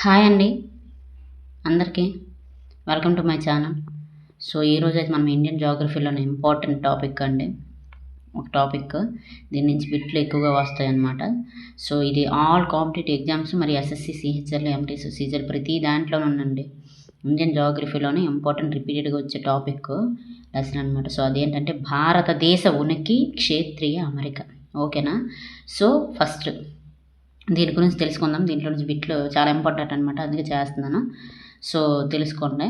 Hi అండి. అందరికీ welcome to my channel. So ఈరోజు అయితే మనం ఇండియన్ జాగ్రఫీలోని ఇంపార్టెంట్ టాపిక్ అండి. ఒక టాపిక్. దీని నుంచి బిట్లు ఎక్కువగా వస్తాయి అన్నమాట సో ఇది ఆల్ కాంపిటేటివ్ ఎగ్జామ్స్ మరి ఎస్ఎస్సి సిహెచ్ఎల్ ఎంటీఎస్ సిజల్ ప్రతి దాంట్లోనే ఉందండి. ఇండియన్ జాగ్రఫీలోనే ఇంపార్టెంట్ రిపీటెడ్గా వచ్చే టాపిక్ లెసన్ అనమాట సో అదేంటంటే భారతదేశ ఉనికి క్షేత్రీయ అమెరికా. ఓకేనా? సో ఫస్ట్ దీని గురించి తెలుసుకుందాం. దీంట్లో నుంచి బిట్లు చాలా ఇంపార్టెంట్ అనమాట అందుకే చేస్తున్నాను. సో తెలుసుకోండి.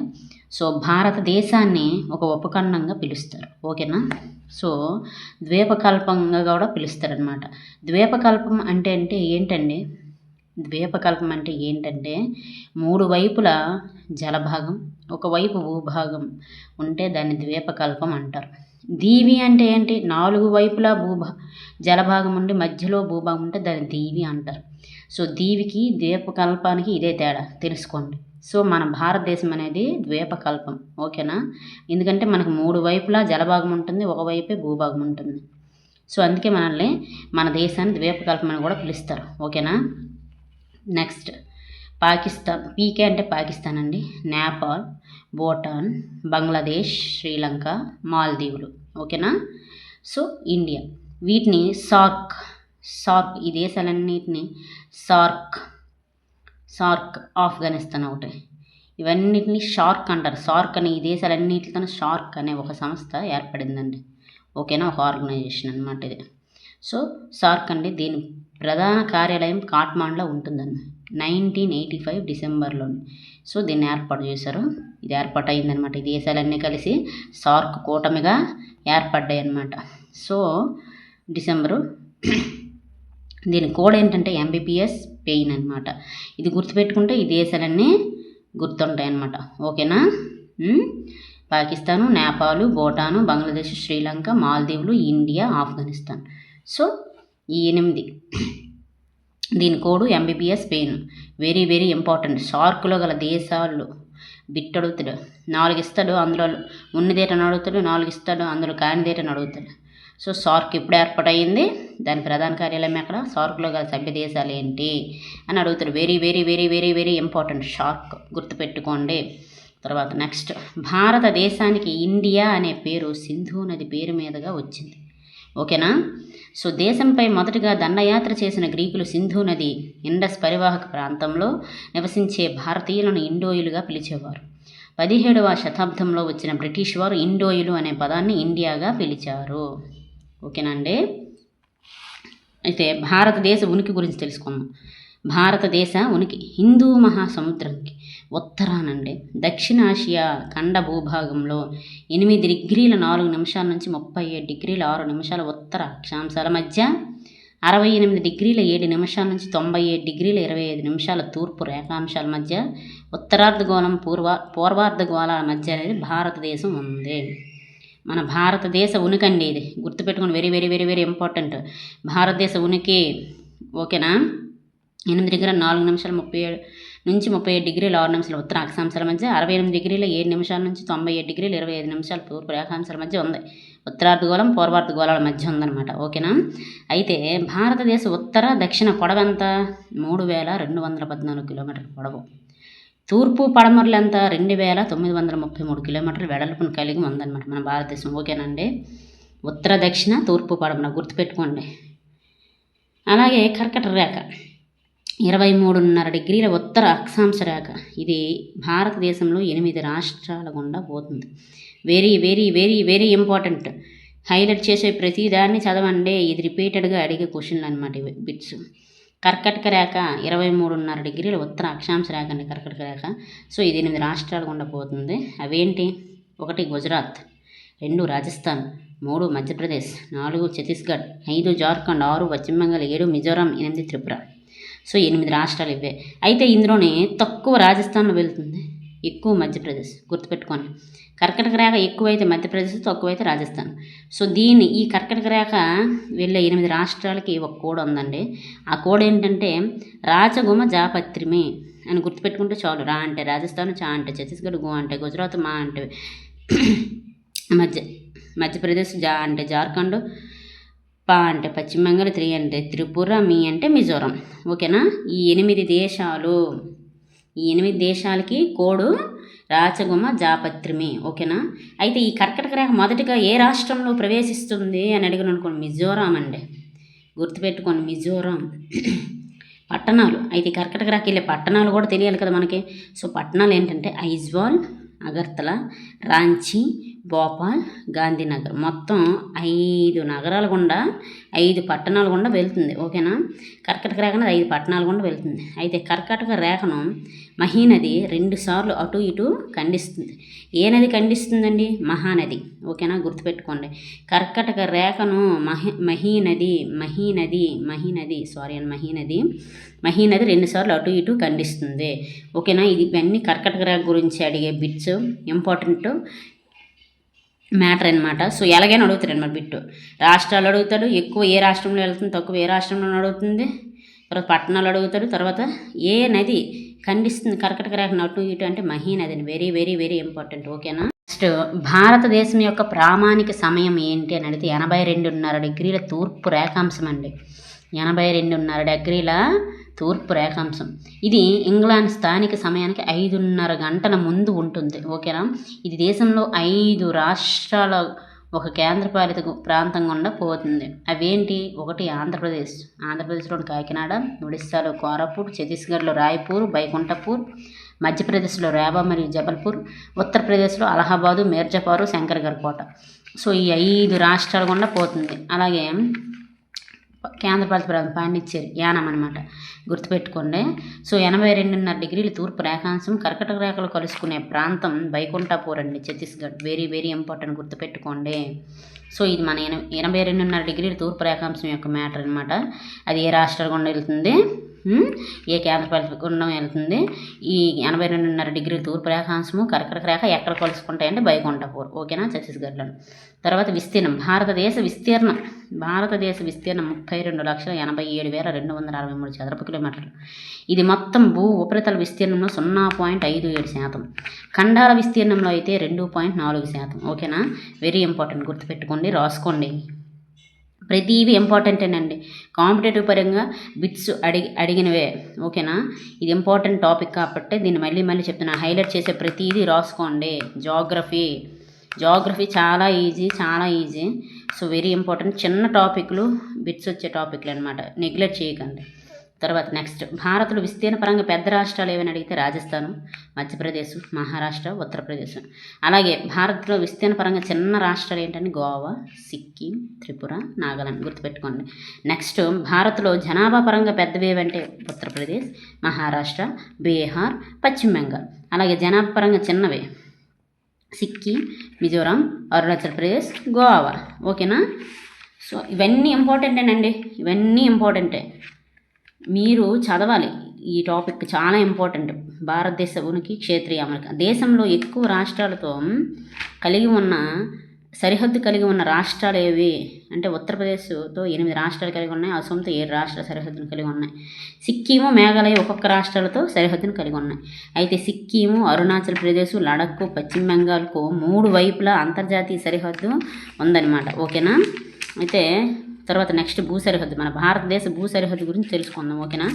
సో భారతదేశాన్ని ఒక ఉపఖండంగా పిలుస్తారు. ఓకేనా? సో ద్వీపకల్పంగా కూడా పిలుస్తారనమాట ద్వీపకల్పం అంటే అంటే ఏంటండి? ద్వీపకల్పం అంటే ఏంటంటే మూడు వైపుల జలభాగం ఒకవైపు భూభాగం ఉంటే దాన్ని ద్వీపకల్పం అంటారు. దీవి అంటే ఏంటి? నాలుగు వైపులా భూభా జలభాగం ఉండి మధ్యలో భూభాగం ఉంటే దాన్ని దీవి అంటారు. సో దీవికి ద్వీపకల్పానికి ఇదే తేడా. తెలుసుకోండి. సో మన భారతదేశం అనేది ద్వీపకల్పం. ఓకేనా? ఎందుకంటే మనకు మూడు వైపులా జలభాగం ఉంటుంది ఒకవైపే భూభాగం ఉంటుంది. సో అందుకే మనల్ని మన దేశాన్ని ద్వీపకల్పం అని కూడా పిలుస్తారు. ఓకేనా? నెక్స్ట్. పాకిస్తాన్ పీకే అంటే పాకిస్తాన్ అండి నేపాల్ భూటాన్ బంగ్లాదేశ్ శ్రీలంక మాల్దీవులు. ఓకేనా? So India. వీటిని సార్క్ సార్క్ ఈ దేశాలన్నిటిని సార్క్ సార్క్ ఆఫ్ఘనిస్తాన్ ఒకటి. ఇవన్నిటిని షార్క్ అంటారు. సార్క్ అనే ఈ దేశాలన్నిటితో షార్క్ అనే ఒక సంస్థ ఏర్పడిందండి. ఓకేనా? ఒక ఆర్గనైజేషన్ అనమాట ఇది. సో సార్క్ అండి దీని ప్రధాన కార్యాలయం కాట్మాండ్లో ఉంటుందండి. నైన్టీన్ ఎయిటీ ఫైవ్ డిసెంబర్లోని. సో దీన్ని ఏర్పాటు చేశారు. ఇది ఏర్పాటు అయిందనమాట ఈ దేశాలన్నీ కలిసి సార్క్ కూటమిగా ఏర్పడ్డాయి అనమాట సో డిసెంబరు దీని కోడ్ ఏంటంటే ఎంబీపీఎస్ పెయిన్ అనమాట ఇది గుర్తుపెట్టుకుంటే ఈ దేశాలన్నీ గుర్తుంటాయి అనమాట ఓకేనా పాకిస్తాను నేపాలు భూటాను బంగ్లాదేశ్ శ్రీలంక మాల్దీవులు ఇండియా ఆఫ్ఘనిస్తాన్. సో ఈ ఎనిమిది దీని code MBBS pain. Very very important. షార్క్లో గల దేశాలు బిట్టడుగుతాడు. నాలుగు ఇస్తాడు అందులో ఉన్నదేటని అడుగుతాడు నాలుగు ఇస్తాడు అందులో కానిదేటని అడుగుతాడు సో సార్క్ ఇప్పుడు ఏర్పాటయింది. దాని ప్రధాన కార్యాలయం ఎక్కడ? సార్క్లో గల సభ్య దేశాలు ఏంటి అని అడుగుతాడు. Very very very very very important. SAARC గుర్తుపెట్టుకోండి. తర్వాత నెక్స్ట్. భారతదేశానికి ఇండియా అనే పేరు సింధు నది పేరు మీదుగా వచ్చింది. ఓకేనా? సో దేశంపై మొదటగా దండయాత్ర చేసిన గ్రీకులు సింధు నది ఇండస్ పరివాహక ప్రాంతంలో నివసించే భారతీయులను ఇండోయులుగా పిలిచేవారు. పదిహేడవ శతాబ్దంలో వచ్చిన బ్రిటిష్ వారు ఇండోయులు అనే పదాన్ని ఇండియాగా పిలిచారు. ఓకేనండి అయితే భారతదేశ ఉనికి గురించి తెలుసుకుందాం. భారతదేశ ఉనికి హిందూ మహాసముద్రంకి ఉత్తరానండి. దక్షిణాసియా ఖండ భూభాగంలో ఎనిమిది డిగ్రీల నాలుగు నిమిషాల నుంచి ముప్పై ఏడు డిగ్రీల ఆరు నిమిషాల ఉత్తర అక్షాంశాల మధ్య అరవై ఎనిమిది డిగ్రీల ఏడు నిమిషాల నుంచి తొంభై ఏడు డిగ్రీల ఇరవై ఐదు నిమిషాల తూర్పు రేఖాంశాల మధ్య ఉత్తరార్ధగోళం పూర్వ పూర్వార్ధగోళాల మధ్య అనేది భారతదేశం ఉంది. మన భారతదేశ ఉనికి అండి ఇది. గుర్తుపెట్టుకుని very very very very important. భారతదేశ ఉనికి ఓకేనా? ఎనిమిది దగ్గర నాలుగు నిమిషాలు ముప్పై ఏడు నుంచి ముప్పై ఏడు డిగ్రీల ఆరు నిమిషాల ఉత్తర అక్షాంశాల మధ్య అరవై ఎనిమిది డిగ్రీల ఏడు నిమిషాల నుంచి తొంభై ఏడు డిగ్రీల ఇరవై ఐదు నిమిషాల తూర్పు రేఖాంశాల మధ్య ఉంది. ఉత్తరార్ధగోళం పూర్వార్ధగోళాల మధ్య ఉందన్నమాట. ఓకేనా? అయితే భారతదేశ ఉత్తర దక్షిణ పొడవు ఎంత? మూడు వేల రెండు వందల పద్నాలుగు కిలోమీటర్ల పొడవు. తూర్పు పడమరలు ఎంత? రెండు వేల తొమ్మిది వందల ముప్పై మూడు కిలోమీటర్లు వెడల్పును కలిగి ఉందన్నమాట మన భారతదేశం. ఓకేనండి? ఉత్తర దక్షిణ తూర్పు పడమర గుర్తుపెట్టుకోండి. అలాగే కర్కట రేఖ. ఇరవై మూడున్నర డిగ్రీల ఉత్తర అక్షాంశ రేఖ. ఇది భారతదేశంలో ఎనిమిది రాష్ట్రాల గుండా పోతుంది. Very very very very important. Highlight చేసే ప్రతి దాన్ని చదవండి. ఇది రిపీటెడ్గా అడిగే క్వశ్చన్లు అనమాట ఇవి బిట్స్. కర్కటక రేఖ ఇరవై మూడున్నర డిగ్రీల ఉత్తర అక్షాంశ రేఖ అండి కర్కటక రేఖ. సో ఇది ఎనిమిది రాష్ట్రాల గుండా పోతుంది. అవేంటి? ఒకటి గుజరాత్ రెండు రాజస్థాన్ మూడు మధ్యప్రదేశ్ నాలుగు ఛత్తీస్గఢ్ ఐదు జార్ఖండ్ ఆరు పశ్చిమ బెంగాల్ ఏడు మిజోరాం ఎనిమిది త్రిపుర. సో ఎనిమిది రాష్ట్రాలు ఇవే. అయితే ఇందులోనే తక్కువ రాజస్థాన్లో వెళ్తుంది. ఎక్కువ మధ్యప్రదేశ్ గుర్తుపెట్టుకోండి. కర్కటక రేఖ ఎక్కువైతే మధ్యప్రదేశ్ తక్కువైతే రాజస్థాన్. సో దీన్ని ఈ కర్కటక రేఖ వెళ్ళే ఎనిమిది రాష్ట్రాలకి ఒక కోడ్ ఉందండి. ఆ కోడ్ ఏంటంటే రాచగుమ జాపత్రిమే అని గుర్తుపెట్టుకుంటే చాలు. రా అంటే రాజస్థాన్ చా అంటే ఛత్తీస్గఢ్ గు అంటే గుజరాత్ మా అంటే మధ్య మధ్యప్రదేశ్ జా అంటే జార్ఖండ్ పా అంటే పశ్చిమ బెంగాల్ త్రీ అంటే త్రిపుర మీ అంటే మిజోరం. ఓకేనా? ఈ ఎనిమిది దేశాలు ఈ ఎనిమిది దేశాలకి కోడు రాచగుమ జాపత్రిమి. ఓకేనా? అయితే ఈ కర్కటక రేఖ మొదటిగా ఏ రాష్ట్రంలో ప్రవేశిస్తుంది అని అడిగిన అనుకోండి మిజోరాం అండి. గుర్తుపెట్టుకోండి మిజోరాం. పట్టణాలు. అయితే కర్కటక రేఖ వెళ్ళే పట్టణాలు కూడా తెలియాలి కదా మనకి. సో పట్టణాలు ఏంటంటే ఐజ్వాల్ అగర్తల రాంచీ భోపాల్ గాంధీనగర్. మొత్తం ఐదు నగరాల గుండా ఐదు పట్టణాల గుండా వెళ్తుంది. ఓకేనా? కర్కటక రేఖ అనేది ఐదు పట్టణాల గుండా వెళ్తుంది. అయితే కర్కటక రేఖను మహీనది రెండుసార్లు అటు ఇటు ఖండిస్తుంది. ఏ నది ఖండిస్తుందండి? మహానది. ఓకేనా? గుర్తుపెట్టుకోండి. కర్కటక రేఖను మహి మహీనది మహీనది మహీనది సారీ అండి మహీనది మహీనది రెండుసార్లు అటు ఇటు ఖండిస్తుంది. ఓకేనా? ఇది ఇవన్నీ కర్కటక రేఖ గురించి అడిగే బిట్స్ ఇంపార్టెంట్ మ్యాటర్ అనమాట సో ఎలాగైనా అడుగుతారు అనమాట బిట్టు. రాష్ట్రాలు అడుగుతాడు ఎక్కువ ఏ రాష్ట్రంలో వెళ్తుంది తక్కువ ఏ రాష్ట్రంలో అడుగుతుంది. తర్వాత పట్టణాలు అడుగుతాడు తర్వాత ఏ నది ఖండిస్తుంది కర్కటక రేఖ అటు ఇటు అంటే మహీ నది వెరీ వెరీ వెరీ ఇంపార్టెంట్ ఓకేనా నెక్స్ట్ భారతదేశం యొక్క ప్రామాణిక సమయం ఏంటి అని అడిగితే ఎనభై రెండున్నర డిగ్రీల తూర్పు రేఖాంశం అండి. ఎనభై రెండున్నర డిగ్రీల తూర్పు రేఖాంశం. ఇది ఇంగ్లాండ్ స్థానిక సమయానికి ఐదున్నర గంటల ముందు ఉంటుంది. ఓకేనా? ఇది దేశంలో ఐదు రాష్ట్రాల ఒక కేంద్రపాలిత ప్రాంతం గుండా పోతుంది. అవేంటి? ఒకటి ఆంధ్రప్రదేశ్. ఆంధ్రప్రదేశ్లోని కాకినాడ ఒడిస్సాలో కోరాపూర్ ఛత్తీస్గఢ్లో రాయ్పూర్ బైకుంఠపూర్ మధ్యప్రదేశ్లో రేవా మరియు జబల్పూర్ ఉత్తరప్రదేశ్లో అలహాబాదు మీర్జాపారు శంకర్గర్ కోట. సో ఈ ఐదు రాష్ట్రాల గుండా పోతుంది. అలాగే కేంద్రపాలిత ప్రాంతం పాండిచ్చేరి యానం అనమాట గుర్తుపెట్టుకోండి. సో ఎనభై రెండున్నర డిగ్రీలు తూర్పు రేఖాంశం కర్కటక రేఖలు కలుసుకునే ప్రాంతం వైకుంఠపూర్ అండి ఛత్తీస్గఢ్. వెరీ వెరీ ఇంపార్టెంట్ గుర్తుపెట్టుకోండి. సో ఇది మన ఎనభై రెండున్నర డిగ్రీల తూర్పు రేఖాంశం యొక్క మ్యాటర్ అనమాట అది ఏ రాష్ట్రాల గుండా వెళ్తుంది? ఏ కేంద్రపాలిత గుండం వెళ్తుంది? ఈ ఎనభై రెండున్నర డిగ్రీల తూర్పు రేఖాంశము కర్కటక రేఖ ఎక్కడ కలుసుకుంటాయంటే బైకుంఠపూర్. ఓకేనా? ఛత్తీస్గఢ్లో తర్వాత విస్తీర్ణం. భారతదేశ విస్తీర్ణం. భారతదేశ విస్తీర్ణం ముప్పై రెండు లక్షల ఎనభై ఏడు వేల రెండు వందల అరవై మూడు చదరపు కిలోమీటర్లు. ఇది మొత్తం భూ ఉపరితల విస్తీర్ణంలో సున్నా పాయింట్ ఐదు ఏడు శాతం. ఖండాల విస్తీర్ణంలో అయితే రెండు పాయింట్ నాలుగు శాతం. ఓకేనా? వెరీ ఇంపార్టెంట్ గుర్తుపెట్టుకోండి రాసుకోండి. ప్రతివి ఇంపార్టెంటేనండి కాంపిటేటివ్ పరంగా బిట్స్ అడిగి అడిగినవే ఓకేనా? ఇది ఇంపార్టెంట్ టాపిక్ కాబట్టి దీన్ని మళ్ళీ మళ్ళీ చెప్తున్నా. హైలైట్ చేసే ప్రతిదీ రాసుకోండి. జాగ్రఫీ జాగ్రఫీ చాలా ఈజీ చాలా ఈజీ సో వెరీ ఇంపార్టెంట్ చిన్న టాపిక్లు బిట్స్ వచ్చే టాపిక్లు అనమాట నెగ్లెక్ట్ చేయకండి. తర్వాత నెక్స్ట్ భారత్లో విస్తీర్ణ పరంగా పెద్ద రాష్ట్రాలు ఏవని అడిగితే రాజస్థాన్ మధ్యప్రదేశ్ మహారాష్ట్ర ఉత్తరప్రదేశ్. అలాగే భారత్లో విస్తీర్ణ పరంగా చిన్న రాష్ట్రాలు ఏంటంటే గోవా సిక్కిం త్రిపుర నాగాలాండ్ గుర్తుపెట్టుకోండి. నెక్స్ట్ భారత్లో జనాభా పరంగా పెద్దవి ఏవంటే ఉత్తరప్రదేశ్ మహారాష్ట్ర బీహార్ పశ్చిమ బెంగాల్. అలాగే జనాభా పరంగా చిన్నవి సిక్కిం మిజోరాం అరుణాచల్ ప్రదేశ్ గోవా. ఓకేనా? సో ఇవన్నీ ఇంపార్టెంటేనండి ఇవన్నీ ఇంపార్టెంటే మీరు చదవాలి. ఈ టాపిక్ చాలా ఇంపార్టెంట్. భారతదేశ ఉనికి క్షేత్రీయ అమరిక దేశంలో ఎక్కువ రాష్ట్రాలతో కలిగి ఉన్న సరిహద్దు కలిగి ఉన్న రాష్ట్రాలు ఏవి? అంటే ఉత్తరప్రదేశ్తో ఎనిమిది రాష్ట్రాలు కలిగి ఉన్నాయి. అసోంతో ఏడు రాష్ట్రాల సరిహద్దును కలిగి ఉన్నాయి. సిక్కిము మేఘాలయ ఒక్కొక్క రాష్ట్రాలతో సరిహద్దును కలిగి ఉన్నాయి. అయితే సిక్కిము అరుణాచల్ ప్రదేశ్ లడక్ పశ్చిమ బెంగాల్కు మూడు వైపులా అంతర్జాతీయ సరిహద్దు ఉందన్నమాట. ఓకేనా? అయితే తర్వాత నెక్స్ట్ భూ సరిహద్దు మన భారతదేశ భూ సరిహద్దు గురించి తెలుసుకుందాం ఓకేనా?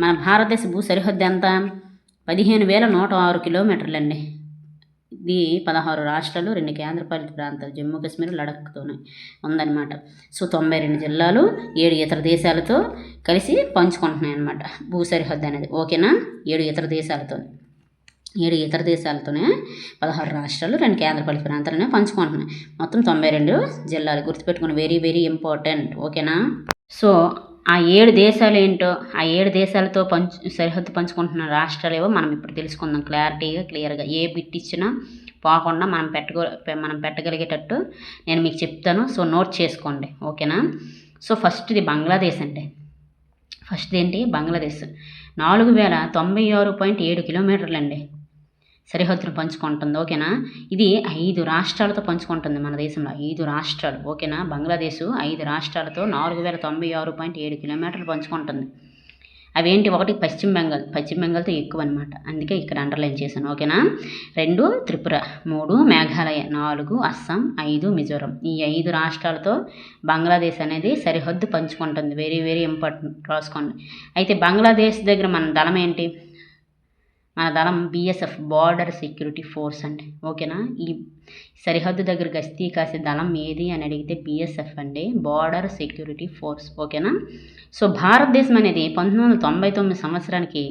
మన భారతదేశ భూ సరిహద్దు ఎంత? పదిహేను వేల నూట ఆరు కిలోమీటర్లండి. ఇది పదహారు రాష్ట్రాలు రెండు కేంద్రపాలిత ప్రాంతాలు జమ్మూ కాశ్మీర్ లడఖ్తోనే ఉందన్నమాట. సో తొంభై రెండు జిల్లాలు ఏడు ఇతర దేశాలతో కలిసి పంచుకుంటున్నాయి అన్నమాట భూ సరిహద్దు అనేది ఓకేనా? ఏడు ఇతర దేశాలతో ఏడు ఇతర దేశాలతోనే పదహారు రాష్ట్రాలు రెండు కేంద్రపాలిత ప్రాంతాలనే పంచుకుంటున్నాయి. మొత్తం తొంభై రెండు జిల్లాలు గుర్తుపెట్టుకుని వెరీ వెరీ ఇంపార్టెంట్ ఓకేనా సో ఆ ఏడు దేశాలు ఏంటో ఆ ఏడు దేశాలతో పంచు సరిహద్దు పంచుకుంటున్న రాష్ట్రాలు ఏవో మనం ఇప్పుడు తెలుసుకుందాం. క్లారిటీగా క్లియర్గా ఏ బిట్ ఇచ్చినా పోకుండా మనం పెట్టుకో మనం పెట్టగలిగేటట్టు నేను మీకు చెప్తాను. సో నోట్ చేసుకోండి. ఓకేనా సో ఫస్ట్ది బంగ్లాదేశ్ అంటే. ఫస్ట్ ఏంటి? బంగ్లాదేశ్. నాలుగు వేల తొంభై ఆరు పాయింట్ ఏడు కిలోమీటర్లు అండి. సరిహద్దును పంచుకుంటుంది ఓకేనా? ఇది ఐదు రాష్ట్రాలతో పంచుకుంటుంది మన దేశంలో. ఐదు రాష్ట్రాలు ఓకేనా? బంగ్లాదేశ్ ఐదు రాష్ట్రాలతో నాలుగు వేల తొంభై ఆరు పాయింట్ ఏడు కిలోమీటర్లు పంచుకుంటుంది. అవేంటి? ఒకటి పశ్చిమ బెంగాల్. పశ్చిమ బెంగాల్తో ఎక్కువ అనమాట అందుకే ఇక్కడ అండర్లైన్ చేశాను ఓకేనా? రెండు త్రిపుర మూడు మేఘాలయ నాలుగు అస్సాం ఐదు మిజోరం. ఈ ఐదు రాష్ట్రాలతో బంగ్లాదేశ్ అనేది సరిహద్దు పంచుకుంటుంది. వెరీ వెరీ ఇంపార్టెంట్ రాసుకోండి. అయితే బంగ్లాదేశ్ దగ్గర మన దళం ఏంటి? మన దళం బీఎస్ఎఫ్ బార్డర్ సెక్యూరిటీ ఫోర్స్ అండి. ఓకేనా? ఈ సరిహద్దు దగ్గర గస్తీ కాసే దళం ఏది అని అడిగితే బీఎస్ఎఫ్ అండి. బార్డర్ సెక్యూరిటీ ఫోర్స్ ఓకేనా? సో భారతదేశం అనేది పంతొమ్మిది వందల తొంభై తొమ్మిది సంవత్సరానికి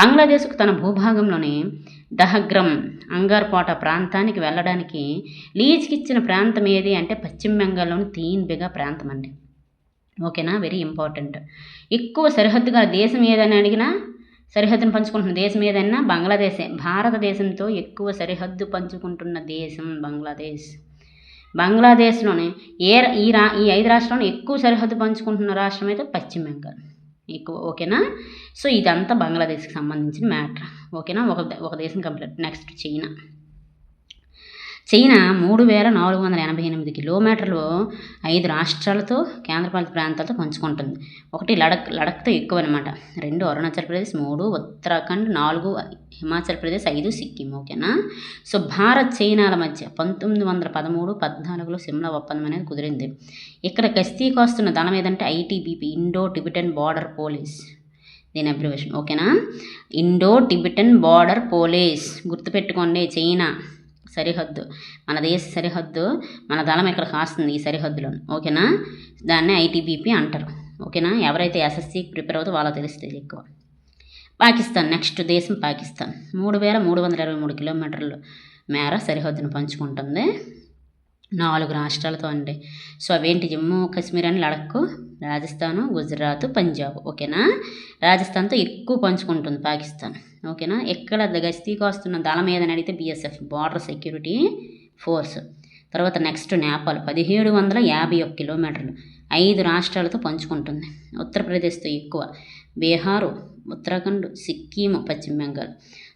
బంగ్లాదేశ్కు తన భూభాగంలోని దహగ్రం అంగార్పాట ప్రాంతానికి వెళ్ళడానికి లీజ్కి ఇచ్చిన ప్రాంతం ఏది అంటే పశ్చిమ బెంగాల్లోని తీన్బెగా ప్రాంతం అండి. ఓకేనా? వెరీ ఇంపార్టెంట్ ఎక్కువ సరిహద్దుగా దేశం ఏదని అడిగినా సరిహద్దును పంచుకుంటున్న దేశం ఏదైనా బంగ్లాదేశే. భారతదేశంతో ఎక్కువ సరిహద్దు పంచుకుంటున్న దేశం బంగ్లాదేశ్. బంగ్లాదేశ్లోనే ఏ ఈ రా ఈ ఐదు రాష్ట్రాల్లో ఎక్కువ సరిహద్దు పంచుకుంటున్న రాష్ట్రం అయితే పశ్చిమ బెంగాల్. ఎక్కువ ఓకేనా? సో ఇదంతా బంగ్లాదేశ్కి సంబంధించిన మ్యాటర్. ఓకేనా? ఒక ఒక దేశం కంప్లీట్. Next China. చైనా మూడు వేల నాలుగు వందల ఎనభై ఎనిమిది కిలోమీటర్లు ఐదు రాష్ట్రాలతో కేంద్రపాలిత ప్రాంతాలతో పంచుకుంటుంది. ఒకటి లడక్ లడఖ్తో ఎక్కువ అనమాట రెండు అరుణాచల్ ప్రదేశ్ మూడు ఉత్తరాఖండ్ నాలుగు హిమాచల్ ప్రదేశ్ ఐదు సిక్కిం. ఓకేనా? సో భారత్ చైనాల మధ్య పంతొమ్మిది వందల పదమూడు పద్నాలుగులో సిమ్లా ఒప్పందం అనేది కుదిరింది. ఇక్కడ గస్తీకి వస్తున్న దళం ఏదంటే ITBP Indo Tibetan border police. దీని అబ్రివేషన్. ఓకేనా? Indo Tibetan border police. గుర్తుపెట్టుకోండి చైనా. సరిహద్దు. మన దేశ సరిహద్దు మన దళం ఇక్కడ కాస్తుంది ఈ సరిహద్దులో? ఓకేనా? దాన్ని ఐటీబీపీ అంటారు. ఓకేనా? ఎవరైతే ఎస్ఎస్సీ ప్రిపేర్ అవుతో వాళ్ళకి తెలుస్తుంది ఎక్కువ. పాకిస్తాన్ నెక్స్ట్ దేశం పాకిస్తాన్. మూడు వేల మూడు వందల ఇరవై మూడు కిలోమీటర్ల మేర సరిహద్దును పంచుకుంటుంది. నాలుగు రాష్ట్రాలతో అండి. సో అవేంటి జమ్మూ కాశ్మీర్ అని లడక్కు రాజస్థాను గుజరాత్ పంజాబ్. ఓకేనా? రాజస్థాన్తో ఎక్కువ పంచుకుంటుంది పాకిస్తాన్. ఓకేనా? ఎక్కడ గస్తీకి వస్తున్న దళం ఏదని అడిగితే బీఎస్ఎఫ్ బార్డర్ సెక్యూరిటీ ఫోర్స్. తర్వాత నెక్స్ట్ నేపాల్ పదిహేడు వందల యాభై ఒక్క కిలోమీటర్లు ఐదు రాష్ట్రాలతో పంచుకుంటుంది. ఉత్తరప్రదేశ్తో ఎక్కువ బీహారు ఉత్తరాఖండ్ సిక్కిం పశ్చిమ బెంగాల్.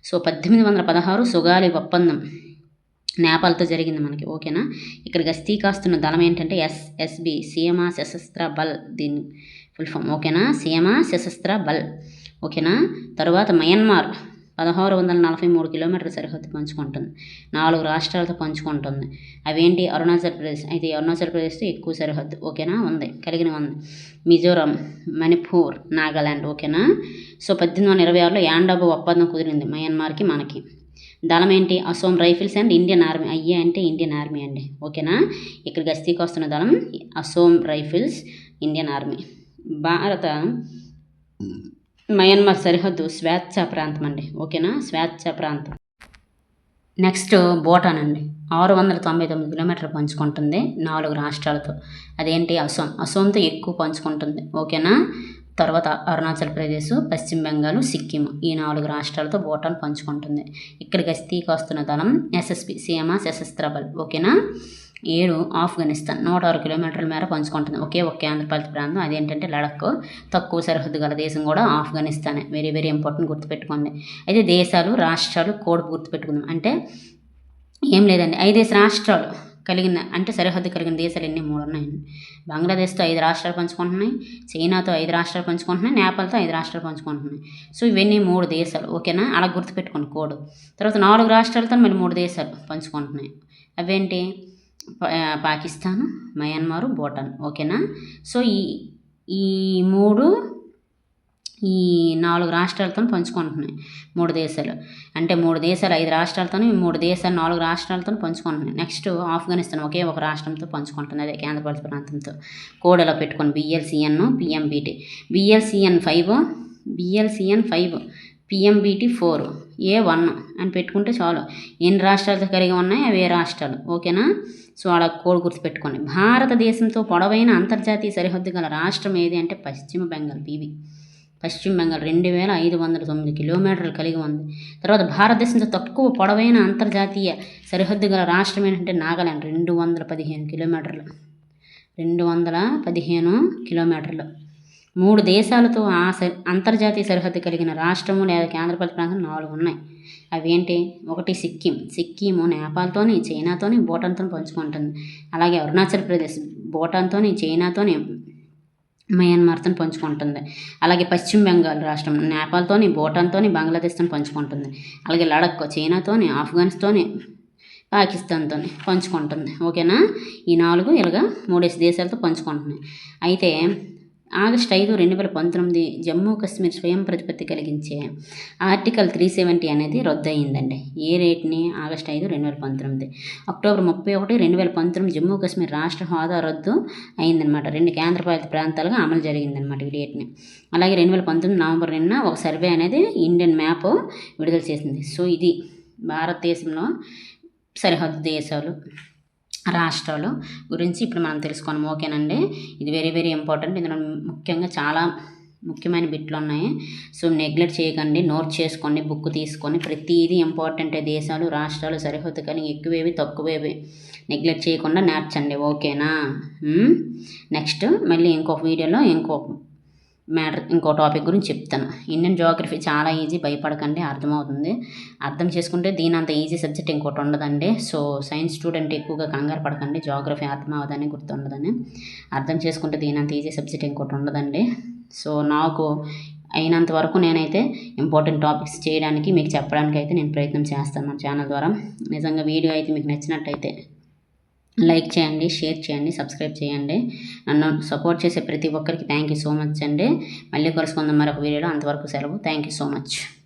సో పద్దెనిమిది వందల పదహారు సుగాలి ఒప్పందం నేపాల్తో జరిగింది మనకి ఓకేనా? ఇక్కడ గస్తీ కాస్తున్న దళం ఏంటంటే ఎస్ఎస్బి సీఎమా సశస్త్ర బల్ దీని ఫుల్ ఫామ్ ఓకేనా? సీఎమా సశస్త్ర బల్ ఓకేనా? తరువాత మయన్మార్ పదహారు వందల నలభై మూడు కిలోమీటర్ల సరిహద్దు పంచుకుంటుంది. నాలుగు రాష్ట్రాలతో పంచుకుంటుంది. అవేంటి? అరుణాచల్ ప్రదేశ్ అయితే అరుణాచల్ ప్రదేశ్తో ఎక్కువ సరిహద్దు ఓకేనా? ఉంది కలిగిన ఉంది. మిజోరాం మణిపూర్ నాగాల్యాండ్ ఓకేనా? సో పద్దెనిమిది వందల ఇరవై ఆరులో యాండాబు ఒప్పందం కుదిరింది మయన్మార్కి మనకి. దళం ఏంటి Assam rifles and Indian army. అయ్యే అంటే ఇండియన్ ఆర్మీ అండి. ఓకేనా? ఇక్కడ గస్తీకి వస్తున్న దళం అసోం రైఫిల్స్ ఇండియన్ ఆర్మీ. భారత మయన్మార్ సరిహద్దు స్వేచ్ఛ ప్రాంతం అండి. ఓకేనా? స్వేచ్ఛ ప్రాంతం. నెక్స్ట్ భూటాన్ అండి. ఆరు వందల తొంభై తొమ్మిది కిలోమీటర్లు పంచుకుంటుంది నాలుగు రాష్ట్రాలతో. అదేంటి? అసోం. అసోంతో ఎక్కువ పంచుకుంటుంది. ఓకేనా? తర్వాత అరుణాచల్ ప్రదేశ్ పశ్చిమ బెంగాల్ సిక్కిం ఈ నాలుగు రాష్ట్రాలతో భూటాన్ పంచుకుంటుంది. ఇక్కడ గస్తీకి వస్తున్న దళం ఎస్ఎస్పి సీఎంఆ సశస్త్ర బల్. ఓకేనా? ఏడు ఆఫ్ఘనిస్తాన్ నూట ఆరు కిలోమీటర్ల మేర పంచుకుంటుంది. ఒకే ఒక కేంద్రపాలిత ప్రాంతం. అదేంటంటే లడక్ తక్కువ సరిహద్దు గల దేశం కూడా ఆఫ్ఘనిస్తానే. వెరీ వెరీ ఇంపార్టెంట్ గుర్తుపెట్టుకోండి. అయితే దేశాలు రాష్ట్రాలు కోడ్ గుర్తుపెట్టుకుందాం. అంటే ఏం లేదండి. ఐదేసి రాష్ట్రాలు. కలిగిన అంటే సరిహద్దు కలిగిన దేశాలు ఎన్ని? మూడు ఉన్నాయండి బంగ్లాదేశ్తో ఐదు రాష్ట్రాలు పంచుకుంటున్నాయి చైనాతో ఐదు రాష్ట్రాలు పంచుకుంటున్నాయి నేపాల్తో ఐదు రాష్ట్రాలు పంచుకుంటున్నాయి. సో ఇవన్నీ మూడు దేశాలు ఓకేనా? అలా గుర్తుపెట్టుకోండి కోడు. తర్వాత నాలుగు రాష్ట్రాలతో మళ్ళీ మూడు దేశాలు పంచుకుంటున్నాయి. అవేంటి? పాకిస్తాన్ మయన్మారు భూటాన్ ఓకేనా? సో ఈ ఈ మూడు ఈ నాలుగు రాష్ట్రాలతో పంచుకుంటున్నాయి. మూడు దేశాలు. అంటే మూడు దేశాలు ఐదు రాష్ట్రాలతో మూడు దేశాలు నాలుగు రాష్ట్రాలతో పంచుకుంటున్నాయి. నెక్స్ట్ ఆఫ్ఘనిస్తాన్ ఒకే ఒక రాష్ట్రంతో పంచుకుంటుంది అదే కేంద్రపాలిత ప్రాంతంతో. కోడలో పెట్టుకొని BLCN PMBT BLCN five BLCN five PMBT four A one అని పెట్టుకుంటే చాలు. ఎన్ని రాష్ట్రాలతో కలిగి ఉన్నాయి అవి ఏ రాష్ట్రాలు. ఓకేనా? సో అలా కోడ్ గుర్తుపెట్టుకోండి. భారతదేశంతో పొడవైన అంతర్జాతీయ సరిహద్దు గల రాష్ట్రం ఏది అంటే పశ్చిమ బెంగాల్ పీబీ పశ్చిమ బెంగాల్ రెండు వేల ఐదు వందల తొమ్మిది కిలోమీటర్లు కలిగి ఉంది. తర్వాత భారతదేశంతో తక్కువ పొడవైన అంతర్జాతీయ సరిహద్దు గల రాష్ట్రం ఏంటంటే నాగాలాండ్. రెండు వందల పదిహేను కిలోమీటర్లు. రెండు వందల పదిహేను కిలోమీటర్లు. మూడు దేశాలతో ఆ సరి అంతర్జాతీయ సరిహద్దు కలిగిన రాష్ట్రము లేదా కేంద్రపాలిత ప్రాంతం నాలుగు ఉన్నాయి. అవేంటి? ఒకటి సిక్కిం. సిక్కిము నేపాల్తోని చైనాతోని భూటాన్తో పంచుకుంటుంది. అలాగే అరుణాచల్ ప్రదేశ్ భూటాన్తోని చైనాతోని మయన్మార్తో పంచుకుంటుంది. అలాగే పశ్చిమ బెంగాల్ రాష్ట్రం నేపాల్తోని భూటాన్తోని బంగ్లాదేశ్తో పంచుకుంటుంది. అలాగే లడక్ చైనాతోని ఆఫ్ఘనిస్తాన్తోని పాకిస్తాన్తో పంచుకుంటుంది. ఓకేనా? ఈ నాలుగు ఇలాగా మూడేసి దేశాలతో పంచుకుంటున్నాయి. అయితే ఆగస్ట్ ఐదు రెండు వేల పంతొమ్మిది జమ్మూ కాశ్మీర్ స్వయం ప్రతిపత్తి కలిగించే ఆర్టికల్ త్రీ సెవెంటీ అనేది రద్దు ఏ రేట్ని? ఆగస్ట్ ఐదు రెండు వేల పంతొమ్మిది. అక్టోబర్ ముప్పై ఒకటి రెండు వేల పంతొమ్మిది జమ్మూ కాశ్మీర్ రాష్ట్ర హోదా రద్దు అయిందనమాట రెండు కేంద్రపాలిత ప్రాంతాలుగా అమలు జరిగిందనమాట ఈ డేట్ని అలాగే రెండు వేల పంతొమ్మిది నవంబర్ నిన్న ఒక సర్వే అనేది ఇండియన్ మ్యాప్ విడుదల చేసింది. సో ఇది భారతదేశంలో సరిహద్దు దేశాలు. రాష్ట్రాలు గురించి ఇప్పుడు మనం తెలుసుకున్నాం. ఓకేనండి? ఇది వెరీ వెరీ ఇంపార్టెంట్ ఇందులో ముఖ్యంగా చాలా ముఖ్యమైన బిట్లు ఉన్నాయి. సో నెగ్లెక్ట్ చేయకండి. నోట్ చేసుకోండి. బుక్ తీసుకొని ప్రతిదీ ఇంపార్టెంట్ దేశాలు రాష్ట్రాలు సరిహద్దు కానీ ఎక్కువేవి తక్కువేవి. నెగ్లెక్ట్ చేయకుండా నేర్చండి ఓకేనా? నెక్స్ట్ మళ్ళీ ఇంకొక వీడియోలో ఇంకో మ్యాటర్ ఇంకో టాపిక్ గురించి చెప్తాను. ఇండియన్ జోగ్రఫీ చాలా ఈజీ భయపడకండి అర్థమవుతుంది. అర్థం చేసుకుంటే దీని అంత ఈజీ సబ్జెక్ట్ ఇంకోటి ఉండదండి. సో సైన్స్ స్టూడెంట్ ఎక్కువగా కంగారు పడకండి జోగ్రఫీ అర్థమవుదని గుర్తుండదని. అర్థం చేసుకుంటే దీని అంత ఈజీ సబ్జెక్ట్ ఇంకోటి ఉండదండి. సో నాకు అయినంత వరకు నేనైతే ఇంపార్టెంట్ టాపిక్స్ చేయడానికి మీకు చెప్పడానికి అయితే నేను ప్రయత్నం చేస్తాను మన ఛానల్ ద్వారా. నిజంగా వీడియో అయితే మీకు నచ్చినట్టయితే లైక్ చేయండి షేర్ చేయండి సబ్స్క్రైబ్ చేయండి. నన్ను సపోర్ట్ చేసే ప్రతి ఒక్కరికి థ్యాంక్ యూ సో మచ్ అండి. మళ్ళీ కలుసుకుందాం మరొక వీడియోలో. అంతవరకు సెలవు. Thank you so much.